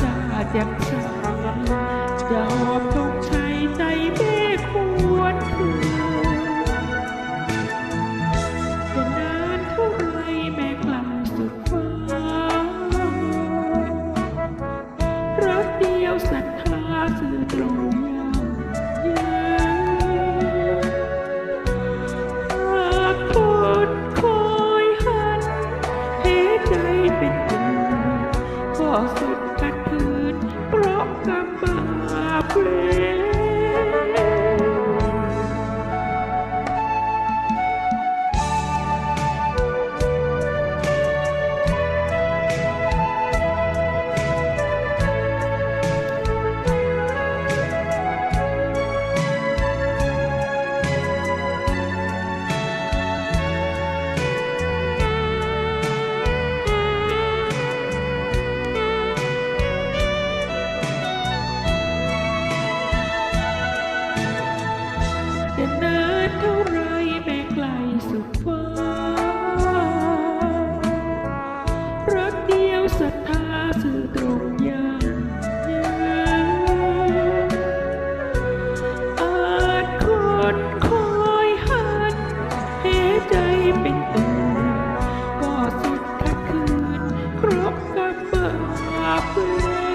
ชาเจ็บช้ำจอบ เ